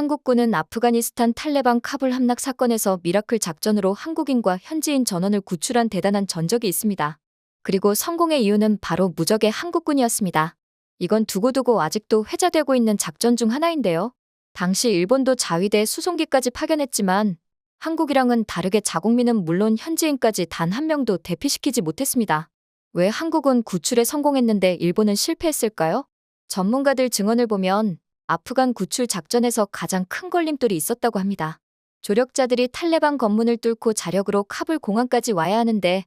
한국군은 아프가니스탄 탈레반 카불 함락 사건에서 미라클 작전으로 한국인과 현지인 전원을 구출한 대단한 전적이 있습니다. 그리고 성공의 이유는 바로 무적의 한국군이었습니다. 이건 두고두고 아직도 회자되고 있는 작전 중 하나인데요. 당시 일본도 자위대 수송기까지 파견했지만 한국이랑은 다르게 자국민은 물론 현지인까지 단 한 명도 대피시키지 못했습니다. 왜 한국은 구출에 성공했는데 일본은 실패했을까요? 전문가들 증언을 보면 아프간 구출 작전에서 가장 큰 걸림돌이 있었다고 합니다. 조력자들이 탈레반 검문을 뚫고 자력으로 카불 공항까지 와야 하는데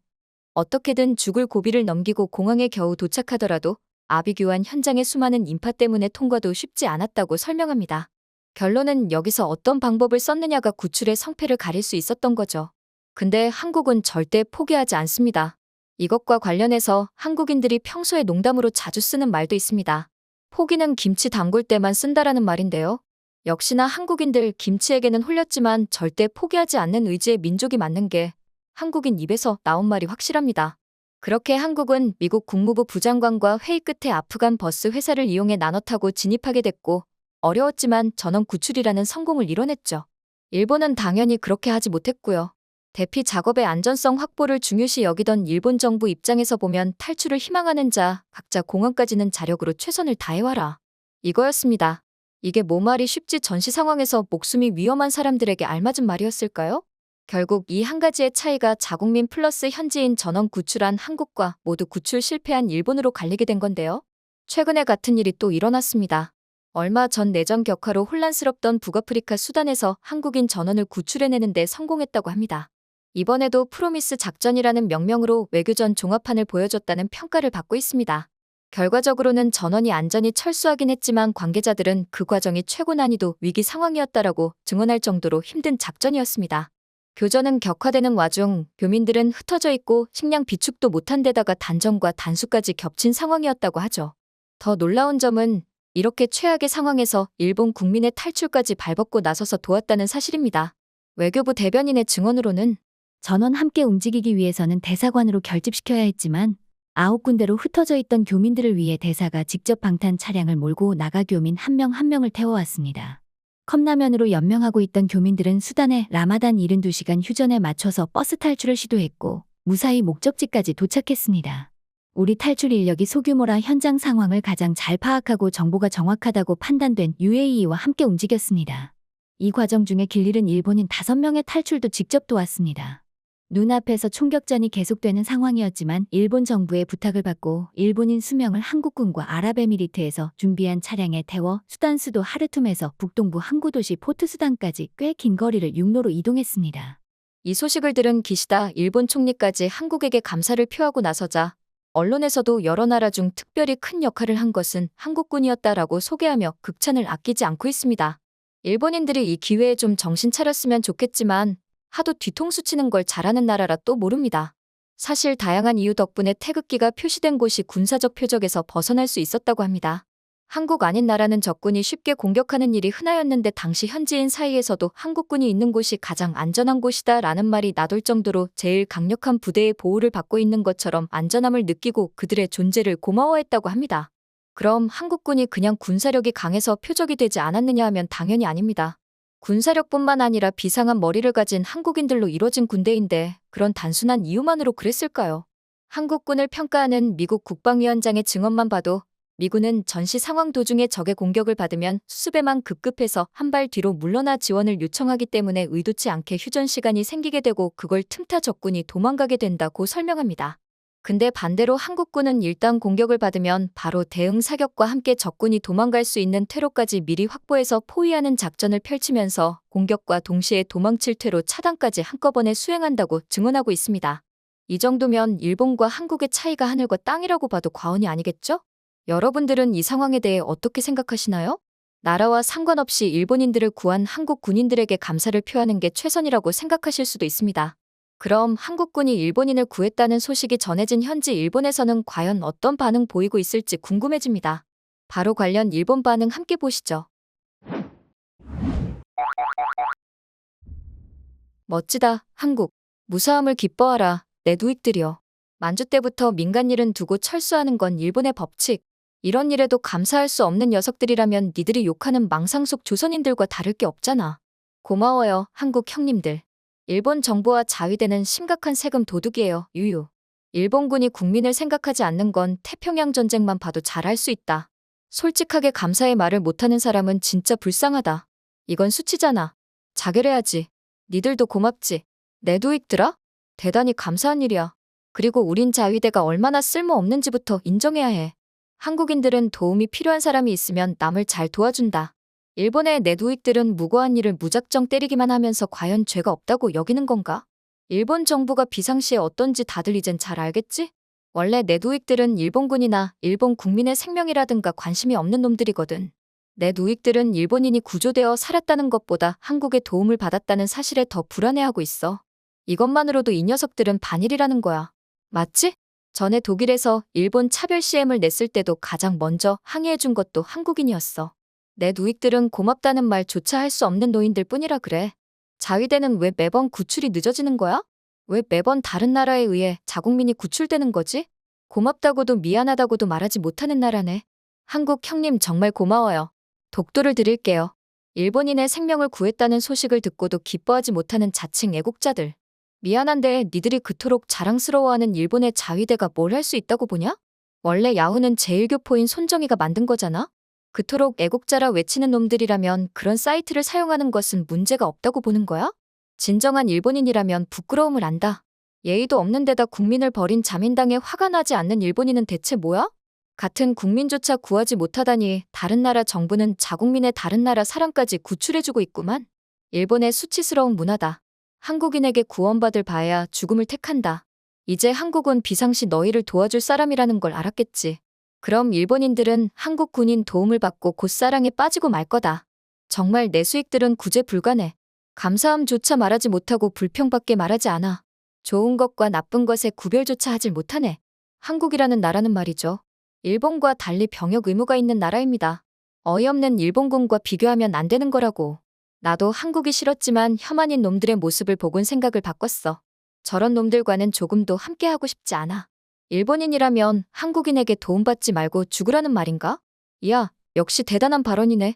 어떻게든 죽을 고비를 넘기고 공항에 겨우 도착하더라도 아비규환 현장의 수많은 인파 때문에 통과도 쉽지 않았다고 설명합니다. 결론은 여기서 어떤 방법을 썼느냐가 구출의 성패를 가릴 수 있었던 거죠. 근데 한국은 절대 포기하지 않습니다. 이것과 관련해서 한국인들이 평소에 농담으로 자주 쓰는 말도 있습니다. 포기는 김치 담글 때만 쓴다라는 말인데요. 역시나 한국인들 김치에게는 홀렸지만 절대 포기하지 않는 의지의 민족이 맞는 게 한국인 입에서 나온 말이 확실합니다. 그렇게 한국은 미국 국무부 부장관과 회의 끝에 아프간 버스 회사를 이용해 나눠 타고 진입하게 됐고 어려웠지만 전원 구출이라는 성공을 이뤄냈죠. 일본은 당연히 그렇게 하지 못했고요. 대피 작업의 안전성 확보를 중요시 여기던 일본 정부 입장에서 보면 탈출을 희망하는 자, 각자 공항까지는 자력으로 최선을 다해와라. 이거였습니다. 이게 뭐 말이 쉽지 전시 상황에서 목숨이 위험한 사람들에게 알맞은 말이었을까요? 결국 이 한 가지의 차이가 자국민 플러스 현지인 전원 구출한 한국과 모두 구출 실패한 일본으로 갈리게 된 건데요. 최근에 같은 일이 또 일어났습니다. 얼마 전 내전 격화로 혼란스럽던 북아프리카 수단에서 한국인 전원을 구출해내는데 성공했다고 합니다. 이번에도 프로미스 작전이라는 명명으로 외교전 종합판을 보여줬다는 평가를 받고 있습니다. 결과적으로는 전원이 안전히 철수하긴 했지만 관계자들은 그 과정이 최고 난이도 위기 상황이었다라고 증언할 정도로 힘든 작전이었습니다. 교전은 격화되는 와중 교민들은 흩어져 있고 식량 비축도 못한 데다가 단정과 단수까지 겹친 상황이었다고 하죠. 더 놀라운 점은 이렇게 최악의 상황에서 일본 국민의 탈출까지 발벗고 나서서 도왔다는 사실입니다. 외교부 대변인의 증언으로는 전원 함께 움직이기 위해서는 대사관으로 결집시켜야 했지만 아홉 군데로 흩어져 있던 교민들을 위해 대사가 직접 방탄 차량을 몰고 나가 교민 한 명한 명을 태워왔습니다. 컵라면으로 연명하고 있던 교민들은 수단에 라마단 72시간 휴전에 맞춰서 버스 탈출을 시도했고 무사히 목적지까지 도착했습니다. 우리 탈출 인력이 소규모라 현장 상황을 가장 잘 파악하고 정보가 정확하다고 판단된 UAE와 함께 움직였습니다. 이 과정 중에 길 잃은 일본인 5명의 탈출도 직접 도왔습니다. 눈앞에서 총격전이 계속되는 상황이었지만 일본 정부의 부탁을 받고 일본인 수명을 한국군과 아랍에미리트에서 준비한 차량에 태워 수단 수도 하르툼에서 북동부 항구 도시 포트 수단까지 꽤 긴 거리를 육로로 이동했습니다. 이 소식을 들은 기시다 일본 총리까지 한국에게 감사를 표하고 나서자 언론에서도 여러 나라 중 특별히 큰 역할을 한 것은 한국군이었다라고 소개하며 극찬을 아끼지 않고 있습니다. 일본인들이 이 기회에 좀 정신 차렸으면 좋겠지만 하도 뒤통수 치는 걸 잘하는 나라라 또 모릅니다. 사실 다양한 이유 덕분에 태극기가 표시된 곳이 군사적 표적에서 벗어날 수 있었다고 합니다. 한국 아닌 나라는 적군이 쉽게 공격하는 일이 흔하였는데 당시 현지인 사이에서도 한국군이 있는 곳이 가장 안전한 곳이다 라는 말이 나돌 정도로 제일 강력한 부대의 보호를 받고 있는 것처럼 안전함을 느끼고 그들의 존재를 고마워했다고 합니다. 그럼 한국군이 그냥 군사력이 강해서 표적이 되지 않았느냐 하면 당연히 아닙니다. 군사력뿐만 아니라 비상한 머리를 가진 한국인들로 이뤄진 군대인데 그런 단순한 이유만으로 그랬을까요? 한국군을 평가하는 미국 국방위원장의 증언만 봐도 미군은 전시 상황 도중에 적의 공격을 받으면 수배만 급급해서 한 발 뒤로 물러나 지원을 요청하기 때문에 의도치 않게 휴전 시간이 생기게 되고 그걸 틈타 적군이 도망가게 된다고 설명합니다. 근데 반대로 한국군은 일단 공격을 받으면 바로 대응 사격과 함께 적군이 도망갈 수 있는 퇴로까지 미리 확보해서 포위하는 작전을 펼치면서 공격과 동시에 도망칠 퇴로 차단까지 한꺼번에 수행한다고 증언하고 있습니다. 이 정도면 일본과 한국의 차이가 하늘과 땅이라고 봐도 과언이 아니겠죠? 여러분들은 이 상황에 대해 어떻게 생각하시나요? 나라와 상관없이 일본인들을 구한 한국 군인들에게 감사를 표하는 게 최선이라고 생각하실 수도 있습니다. 그럼 한국군이 일본인을 구했다는 소식이 전해진 현지 일본에서는 과연 어떤 반응 보이고 있을지 궁금해집니다. 바로 관련 일본 반응 함께 보시죠. 멋지다, 한국. 무사함을 기뻐하라, 내 누익들이여. 만주 때부터 민간 일은 두고 철수하는 건 일본의 법칙. 이런 일에도 감사할 수 없는 녀석들이라면 니들이 욕하는 망상 속 조선인들과 다를 게 없잖아. 고마워요, 한국 형님들. 일본 정부와 자위대는 심각한 세금 도둑이에요, 유유. 일본군이 국민을 생각하지 않는 건 태평양 전쟁만 봐도 잘 알 수 있다. 솔직하게 감사의 말을 못하는 사람은 진짜 불쌍하다. 이건 수치잖아. 자결해야지. 니들도 고맙지. 내 도익들아? 대단히 감사한 일이야. 그리고 우린 자위대가 얼마나 쓸모없는지부터 인정해야 해. 한국인들은 도움이 필요한 사람이 있으면 남을 잘 도와준다. 일본의 내 도익들은 무고한 일을 무작정 때리기만 하면서 과연 죄가 없다고 여기는 건가? 일본 정부가 비상시에 어떤지 다들 이젠 잘 알겠지? 원래 내 도익들은 일본군이나 일본 국민의 생명이라든가 관심이 없는 놈들이거든. 내 노익들은 일본인이 구조되어 살았다는 것보다 한국의 도움을 받았다는 사실에 더 불안해하고 있어. 이것만으로도 이 녀석들은 반일이라는 거야. 맞지? 전에 독일에서 일본 차별 CM을 냈을 때도 가장 먼저 항의해준 것도 한국인이었어. 내 누익들은 고맙다는 말조차 할 수 없는 노인들 뿐이라 그래. 자위대는 왜 매번 구출이 늦어지는 거야? 왜 매번 다른 나라에 의해 자국민이 구출되는 거지? 고맙다고도 미안하다고도 말하지 못하는 나라네. 한국 형님 정말 고마워요. 독도를 드릴게요. 일본인의 생명을 구했다는 소식을 듣고도 기뻐하지 못하는 자칭 애국자들. 미안한데 니들이 그토록 자랑스러워하는 일본의 자위대가 뭘 할 수 있다고 보냐? 원래 야후는 제1교포인 손정희가 만든 거잖아? 그토록 애국자라 외치는 놈들이라면 그런 사이트를 사용하는 것은 문제가 없다고 보는 거야? 진정한 일본인이라면 부끄러움을 안다. 예의도 없는 데다 국민을 버린 자민당에 화가 나지 않는 일본인은 대체 뭐야? 같은 국민조차 구하지 못하다니 다른 나라 정부는 자국민의 다른 나라 사람까지 구출해주고 있구만. 일본의 수치스러운 문화다. 한국인에게 구원받을 바에야 죽음을 택한다. 이제 한국은 비상시 너희를 도와줄 사람이라는 걸 알았겠지. 그럼 일본인들은 한국 군인 도움을 받고 곧사랑에 빠지고 말 거다. 정말 내 수익들은 구제 불가네. 감사함조차 말하지 못하고 불평밖에 말하지 않아. 좋은 것과 나쁜 것의 구별조차 하질 못하네. 한국이라는 나라는 말이죠. 일본과 달리 병역 의무가 있는 나라입니다. 어이없는 일본군과 비교하면 안 되는 거라고. 나도 한국이 싫었지만 혐한인 놈들의 모습을 보곤 생각을 바꿨어. 저런 놈들과는 조금도 함께하고 싶지 않아. 일본인이라면 한국인에게 도움받지 말고 죽으라는 말인가? 이야, 역시 대단한 발언이네.